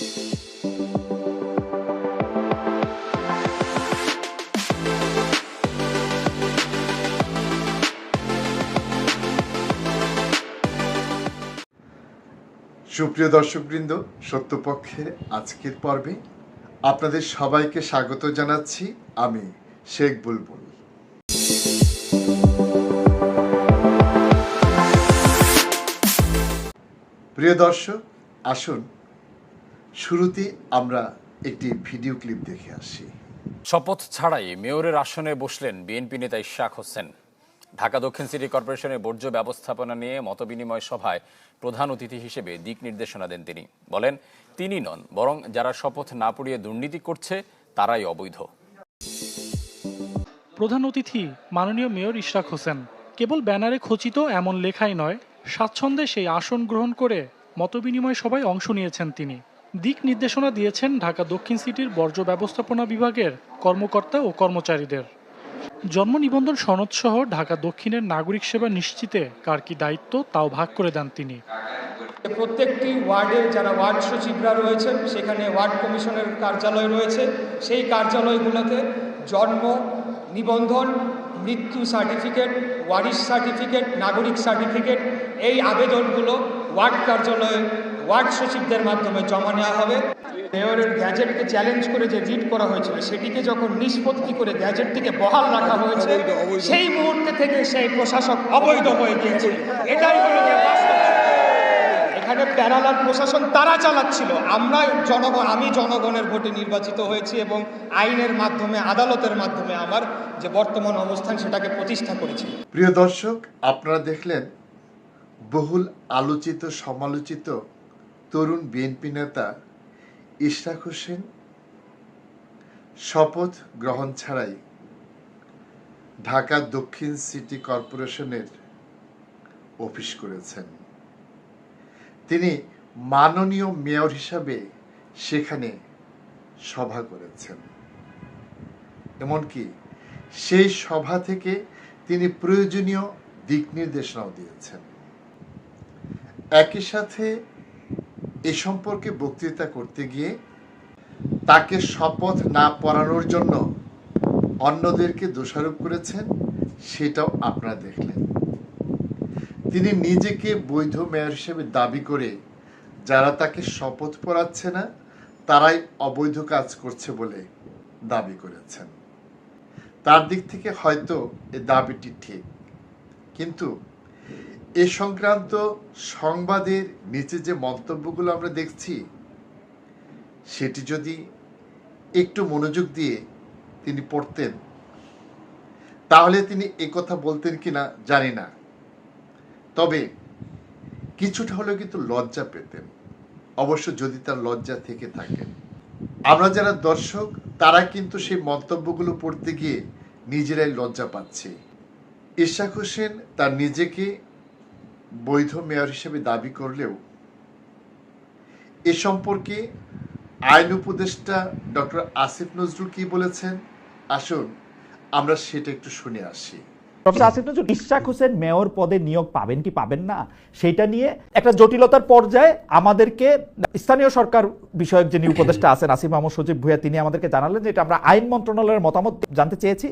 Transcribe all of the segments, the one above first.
সুপ্রিয় দর্শকবৃন্দ সত্যপক্ষের আজকের পর্বে আপনাদের সবাইকে স্বাগত জানাচ্ছি আমি শেখ বুলবুল। প্রিয় দর্শক, আসুন শুরুতে আমরা একটি ভিডিও ক্লিপ দেখে আসি। শপথ ছাড়াই মেয়রের আসনে বসলেন বিএনপি নেতা ইশাক হোসেন। ঢাকা দক্ষিণ সিটি কর্পোরেশনের বর্জ্য ব্যবস্থাপনা নিয়ে মতবিনিময় সভায় প্রধান অতিথি হিসেবে দিক নির্দেশনা দেন তিনি। বলেন তিনি নন বরং যারা শপথ না পড়িয়ে দুর্নীতি করছে তারাই অবৈধ। প্রধান অতিথি মাননীয় মেয়র ইশরাক হোসেন কেবল ব্যানারে খচিত এমন লেখাই নয় স্বাচ্ছন্দ্যে সেই আসন গ্রহণ করে মতবিনিময় সভায় অংশ নিয়েছেন তিনি। দিক নির্দেশনা দিয়েছেন ঢাকা দক্ষিণ সিটির বর্জ্য ব্যবস্থাপনা বিভাগের কর্মকর্তা ও কর্মচারীদের। জন্ম নিবন্ধন সনদ সহ ঢাকা দক্ষিণের নাগরিক সেবা নিশ্চিতে কার কি দায়িত্ব তাও ভাগ করে দেন তিনি। প্রত্যেকটি ওয়ার্ডের যারা ওয়ার্ড সচিবরা রয়েছেন, সেখানে ওয়ার্ড কমিশনের কার্যালয় রয়েছে। সেই কার্যালয়গুলোতে জন্ম নিবন্ধন, মৃত্যু সার্টিফিকেট, ওয়ারিশ সার্টিফিকেট, নাগরিক সার্টিফিকেট, এই আবেদনগুলো ওয়ার্ড কার্যালয়ে ওয়ার্ড সচিবদের মাধ্যমে জমা নেওয়া হবে। মেয়রের গ্যাজেটকে চ্যালেঞ্জ করে যে রিট করা হয়েছিল সেটিকে যখন নিষ্পত্তি করে গ্যাজেটটিকে বহাল রাখা হয়েছে সেই মুহূর্তে থেকে সেই প্রশাসক অবৈধ হয়ে গিয়েছে। এটাই হলো যে এখানে প্যারালাল প্রশাসন তারা চালাচ্ছিল। আমরা জনগণ আমি জনগণের ভোটে নির্বাচিত হয়েছি এবং আইনের মাধ্যমে আদালতের মাধ্যমে আমার যে বর্তমান অবস্থান সেটাকে প্রতিষ্ঠা করেছি। প্রিয় দর্শক আপনারা দেখলেন বহুল আলোচিত সমালোচিত তরুণ বিএনপি নেতা ইশরাক হোসেন শপথ গ্রহণ ছাড়াই ঢাকা দক্ষিণ সিটি কর্পোরেশনের অফিস করেছেন। তিনি মাননীয় মেয়র হিসাবে সেখানে সভা করেছেন। এমনকি সেই সভা থেকে তিনি প্রয়োজনীয় দিক নির্দেশনাও দিয়েছেন। একই সাথে এ সম্পর্কে বক্তৃতা করতে গিয়ে তাকে শপথ না পড়ানোর জন্য অন্যদেরকে দোষারোপ করেছেন, সেটাও আপনারা দেখলেন। তিনি নিজেকে বৈধ মেয়র হিসেবে দাবি করে যারা তাকে শপথ পড়াচ্ছে না, তারাই অবৈধ কাজ করছে বলে দাবি করেছেন। তার দিক থেকে হয়তো এ দাবিটি ঠিক, কিন্তু এ সংক্রান্ত সংবাদের নিচে যে মন্তব্যগুলো আমরা দেখছি, সেটি যদি একটু মনোযোগ দিয়ে তিনি পড়তেন, তাহলে তিনি কথা বলতেন কিনা জানি না। তবে কিছুটা হলেও কিন্তু লজ্জা পেতেন। অবশ্য যদি তার লজ্জা থেকে থাকে আমরা যারা দর্শক, তারা কিন্তু সেই মন্তব্যগুলো পড়তে গিয়ে নিজেরাই লজ্জা পাচ্ছে। ইশাক হোসেন তার নিজেকে বৈধ মেয়র হিসেবে দাবি করলেও এ সম্পর্কে আইন উপদেষ্টা ডক্টর আসিফ নজরুল কি বলেছেন? আসুন, আমরা সেটা একটু শুনে আসি। প্রফেসর আসিফ নজরুল, ইশরাক হোসেন মেয়র পদে নিয়োগ পাবেন কি পাবেন না, সেটা নিয়ে একটা জটিলতার পর্যায়ে আমাদেরকে স্থানীয় সরকার বিষয়ক যিনি উপদেষ্টা আছেন, আসিফ মাহমুদ সচিব ভুয়া তিনি আমাদেরকে জানালেন যে এটা আমরা আইন মন্ত্রণালয়ের মতামত জানতে চেয়েছি।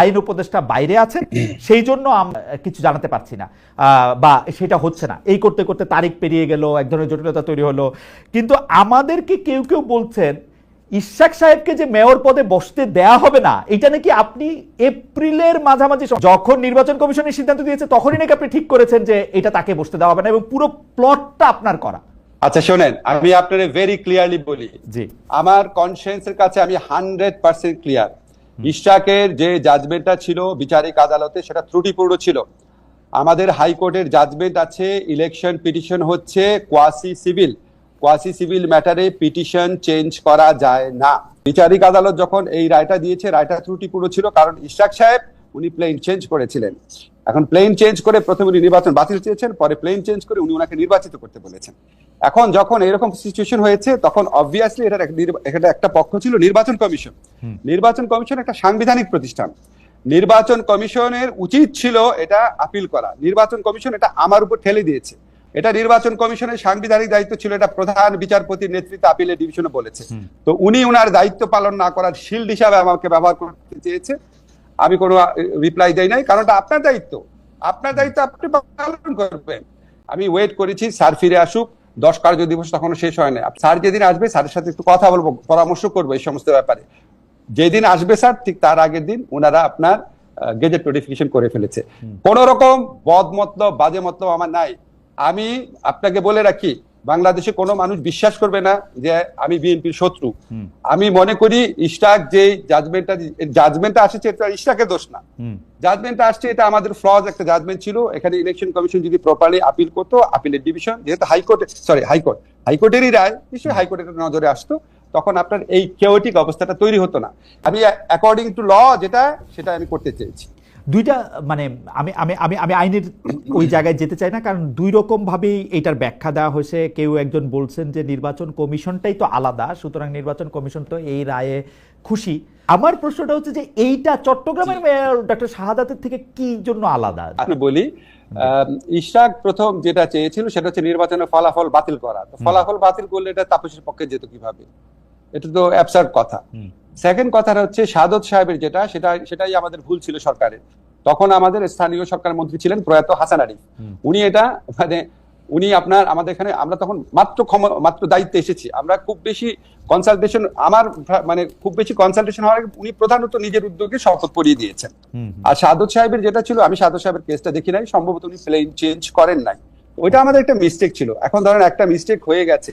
আইন উপদেষ্টা বাইরে আছেন সেই জন্য আমরা কিছু জানাতে পারছি না। বা সেটা হচ্ছে না। এই করতে করতে তারিখ পেরিয়ে গেল এক ধরনের জটিলতা তৈরি হলো। কিন্তু আমাদেরকে কেউ কেউ বলছেন ইশাক সাহেবকে যে মেয়র পদে বসতে দেয়া হবে না এটা নাকি আপনি এপ্রিলের মাঝামাঝি যখন নির্বাচন কমিশনের সিদ্ধান্ত দিয়েছে তখনই নাকি আপনি ঠিক করেছেন যে এটা তাকে বসতে দেওয়া হবে না এবং পুরো প্লটটা আপনার করা। আচ্ছা শোনেন আমি আপনারে ভেরি ক্লিয়ারলি বলি। জি। আমার কনসিয়েন্সের কাছে আমি হান্ড্রেড পার্সেন্ট ক্লিয়ার ইশাকের যে জাজমেন্টটা ছিল বিচারিক আদালতে, সেটা ত্রুটিপূর্ণ ছিল। আমাদের হাইকোর্টের জাজমেন্ট আছে ইলেকশন পিটিশন হচ্ছে কোয়াসি সিভিল কোয়াসি সিভিল ম্যাটারে পিটিশন চেঞ্জ করা যায় না। বিচারিক আদালত যখন এই রায়টা দিয়েছে, রায়টা ত্রুটিপূর্ণ ছিল, কারণ ইশাক সাহেব উনি প্লেন চেঞ্জ করেছিলেন। এখন প্লেন চেঞ্জ করে প্রথমে উনি নির্বাচন বাতিল চেয়েছেন পরে প্লেন চেঞ্জ করে উনি ওনাকে নির্বাচিত করতে বলেছেন। এখন যখন এরকম সিচুয়েশন হয়েছে তখন অবভিয়াসলি এটা এটা একটা পক্ষ ছিল নির্বাচন কমিশন। নির্বাচন কমিশন একটা সাংবিধানিক প্রতিষ্ঠান। নির্বাচন কমিশনের উচিত ছিল এটা আপিল করা। নির্বাচন কমিশন এটা আমার উপর ঠেলে দিয়েছে। এটা নির্বাচন কমিশনের সাংবিধানিক দায়িত্ব ছিল এটা প্রধান বিচারপতির নেতৃত্বে আপিলের ডিভিশনে বলেছে। তো উনি ওনার দায়িত্ব পালন না করার শিল্ড হিসাবে আমাকে ব্যবহার করতে চেয়েছে। আমি কোনো রিপ্লাই দেই নাই কারণটা আপনার দায়িত্ব। আপনার দায়িত্ব আপনি পালন করবেন। আমি ওয়েট করেছি স্যার ফিরে আসুক। দশ কার্য দিবস তখনও শেষ হয় না স্যার যেদিন আসবে স্যারের সাথে একটু কথা বলব পরামর্শ করব এই সমস্ত ব্যাপারে। যেদিন আসবে স্যার ঠিক তার আগের দিন ওনারা আপনার গেজেট নোটিফিকেশন করে ফেলেছে। কোন রকম বদ মতলব বাজে মতলব আমার নাই। আমি আপনাকে বলে রাখি বাংলাদেশে কোনো মানুষ বিশ্বাস করবে না যে আমি বিএনপির শত্রু। আমি মনে করি ইস্টাক যে জাজমেন্টটা জাজমেন্টটা আসছে এটা ইস্টাকের দোষ না। জাজমেন্টটা আসছে এটা আমাদের ফ্লজ একটা জাজমেন্ট ছিল। এখানে ইলেকশন কমিশন যদি প্রপারলি আপিল করতো আপিলের ডিভিশন যেহেতু হাইকোর্টে সরি হাইকোর্ট হাইকোর্টেরই রায় নিশ্চয়ই হাইকোর্টের নজরে আসতো তখন আপনার এই কেওটিক অবস্থাটা তৈরি হতো না। আমি অ্যাকর্ডিং টু ল যেটা সেটা আমি করতে চেয়েছি। দুইটা মানে আমি আমি আমি আমি আইনের ওই জায়গায় যেতে চাই না কারণ দুই রকম ভাবেই এটার ব্যাখ্যা দেওয়া হয়েছে। কেউ একজন বলছেন যে নির্বাচন কমিশনটাই তো আলাদা সুতরাং নির্বাচন কমিশন তো এই রায়ে খুশি। আমার প্রশ্নটা হচ্ছে যে এইটা চট্টগ্রামের মেয়র ডক্টর শাহাদাতের থেকে কি জন্য আলাদা? আমি বলি আহ, ইশরাক প্রথম যেটা চেয়েছিল সেটা হচ্ছে নির্বাচনের ফলাফল বাতিল করা। তো ফলাফল বাতিল করলে এটা তাপসের পক্ষে যেত কীভাবে? এটা তো অ্যাবসার্ড কথা। সেকেন্ড কথাটা হচ্ছে সাদত সাহেবের যেটা সেটা সেটাই আমাদের ভুল ছিল সরকারের। তখন আমাদের স্থানীয় সরকার মন্ত্রী ছিলেন প্রয়াত হাসান আরিফ উনি এটা মানে উনি আপনার আমাদের এখানে আমরা তখন মাত্র মাত্র দায়িত্বে এসেছি। আমরা খুব বেশি কনসালটেশন আমার মানে খুব বেশি কনসালটেশন হওয়ার উনি প্রধানত নিজের উদ্যোগে শপথ পড়িয়ে দিয়েছেন। আর সাদত সাহেবের যেটা ছিল আমি সাদত সাহেবের কেসটা দেখি নাই সম্ভবত উনি প্লেন চেঞ্জ করেন নাই। ওইটা আমাদের একটা মিস্টেক ছিল। এখন ধরেন একটা মিস্টেক হয়ে গেছে।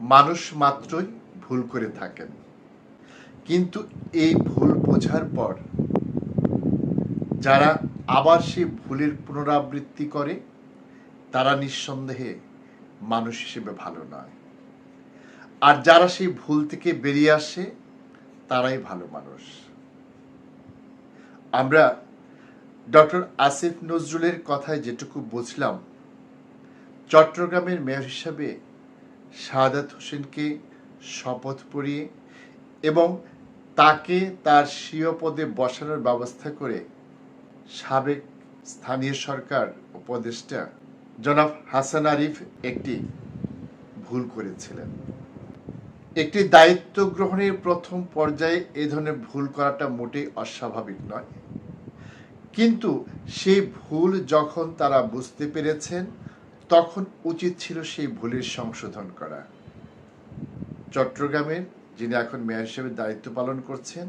মানুষ মাত্রই ভুল করে থাকেন। কিন্তু এই ভুল বোঝার পর যারা আবার সেই ভুলের পুনরাবৃত্তি করে, তারা নিঃসন্দেহে মানুষ হিসেবে ভালো নয়। আর যারা সেই ভুল থেকে বেরিয়ে আসে, তারাই ভালো মানুষ। আমরা ডক্টর আসিফ নজরুলের কথায় যেটুকু বুঝলাম, চট্টগ্রামের মেয়র হিসাবে শাহাদাত হোসেনকে শপথ পড়িয়ে এবং তাকে তার স্বীয় পদে বসানোর ব্যবস্থা করে সাবেক স্থানীয় সরকার উপদেষ্টা জনাব হাসান আরিফ একটি ভুল করেছিলেন। একটি দায়িত্ব গ্রহণের প্রথম পর্যায়ে এই ধরনের ভুল করাটা মোটেই অস্বাভাবিক নয়। কিন্তু সেই ভুল যখন তারা বুঝতে পেরেছেন তখন উচিত ছিল সেই ভুলের সংশোধন করা। চট্টগ্রামের, যিনি এখন মেয়র হিসেবে দায়িত্ব পালন করছেন,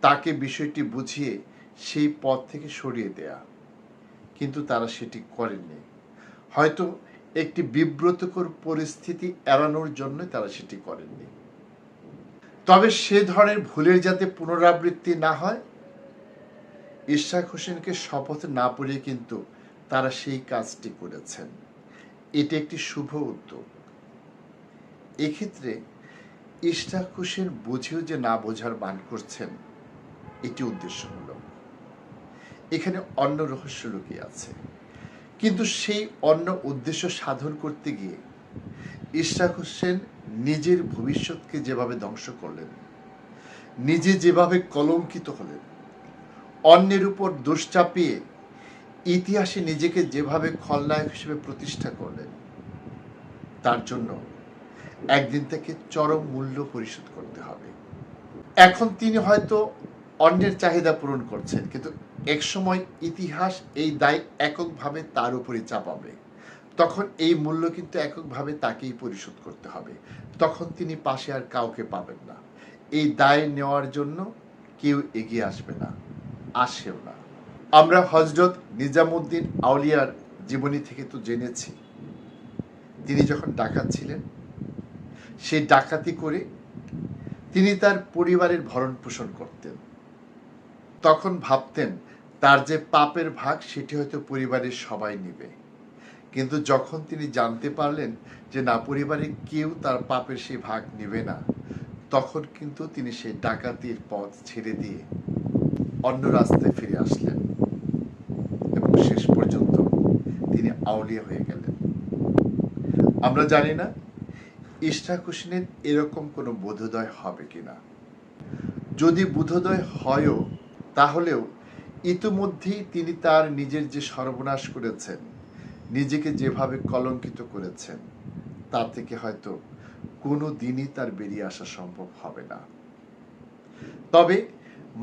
তাকে বিষয়টি বুঝিয়ে সেই পদ থেকে সরিয়ে দেয়া। কিন্তু তারা সেটি করেননি। হয়তো একটি বিব্রতকর পরিস্থিতি এড়ানোর জন্য তারা সেটি করেননি। তবে সে ধরনের ভুলের যাতে পুনরাবৃত্তি না হয় ইশাক হোসেনকে শপথ না পড়িয়ে কিন্তু তারা সেই কাজটি করেছেন। এটি একটি শুভ উদ্যোগ। এক্ষেত্রে হোসেন বুঝেও যে না বোঝার বান করছেন, এটি উদ্দেশ্যমূলক। এখানে অন্য রহস্য লুকিয়ে আছে। কিন্তু সেই অন্য উদ্দেশ্য সাধন করতে গিয়ে ইশরাক হোসেন নিজের ভবিষ্যৎকে যেভাবে ধ্বংস করলেন, নিজে যেভাবে কলঙ্কিত হলেন, অন্যের উপর দোষ চাপিয়ে ইতিহাসে নিজেকে যেভাবে খলনায়ক হিসেবে প্রতিষ্ঠা করলেন, তার জন্য একদিন থেকে চরম মূল্য পরিশোধ করতে হবে। এখন তিনি হয়তো অন্যের চাহিদা পূরণ করছেন, কিন্তু একসময় ইতিহাস এই দায় এককভাবে তার উপরে চাপাবে। তখন এই মূল্য কিন্তু এককভাবে তাকেই পরিশোধ করতে হবে। তখন তিনি পাশে আর কাউকে পাবেন না। এই দায় নেওয়ার জন্য কেউ এগিয়ে আসবে না, আসেও না। আমরা হজরত নিজামুদ্দিন আউলিয়ার জীবনী থেকে তো জেনেছি। তিনি যখন ডাকাত ছিলেন, সেই ডাকাতি করে তিনি তার পরিবারের ভরণ পোষণ করতেন। তখন ভাবতেন, তার যে পাপের ভাগ, সেটি হয়তো পরিবারের সবাই নেবে। কিন্তু যখন তিনি জানতে পারলেন যে না, পরিবারে কেউ তার পাপের সেই ভাগ নেবে না, তখন কিন্তু তিনি সেই ডাকাতির পথ ছেড়ে দিয়ে অন্য রাস্তায় ফিরে আসলেন এবং শেষ পর্যন্ত তিনি আউলিয়া হয়ে গেলেন। আমরা জানি না ইশরাক হোসেনের এরকম কোনো বোধোদয় হবে কিনা যদি বোধোদয় হয়ও, তাহলেও ইতিমধ্যেই তিনি তার নিজের যে সর্বনাশ করেছেন, নিজেকে যেভাবে কলঙ্কিত করেছেন, তা থেকে হয়তো কোনো দিনই তার বেরিয়ে আসা সম্ভব হবে না। তবে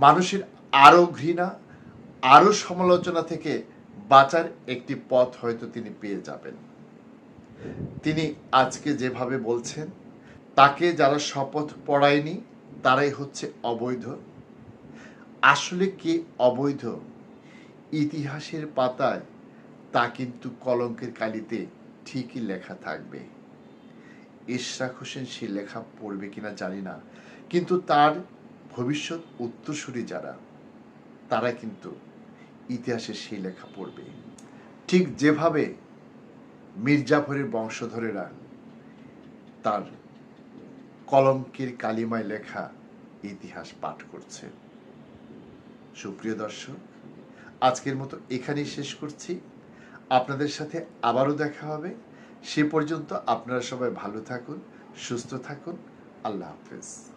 মানুষের আরও ঘৃণা, আরও সমালোচনা থেকে বাঁচার একটি পথ হয়তো তিনি পেয়ে যাবেন। তিনি আজকে যেভাবে বলছেন, তাকে যারা শপথ পড়ায়নি, তারাই হচ্ছে অবৈধ। আসলে কে অবৈধ? ইতিহাসের পাতায় তা কিন্তু কলঙ্কের কালিতে ঠিকই লেখা থাকবে। ইশরাক হোসেন সে লেখা পড়বে কিনা জানি না, কিন্তু তার ভবিষ্যৎ উত্তরসূরি যারা, তারা কিন্তু ইতিহাসে সেই লেখা পড়বে। ঠিক যেভাবে মির্জাফরের বংশধরেরা তার কলঙ্কের কালিমায় লেখা ইতিহাস পাঠ করছে। সুপ্রিয় দর্শক, আজকের মতো এখানেই শেষ করছি। আপনাদের সাথে আবারও দেখা হবে। সে পর্যন্ত আপনারা সবাই ভালো থাকুন, সুস্থ থাকুন। আল্লাহ হাফেজ।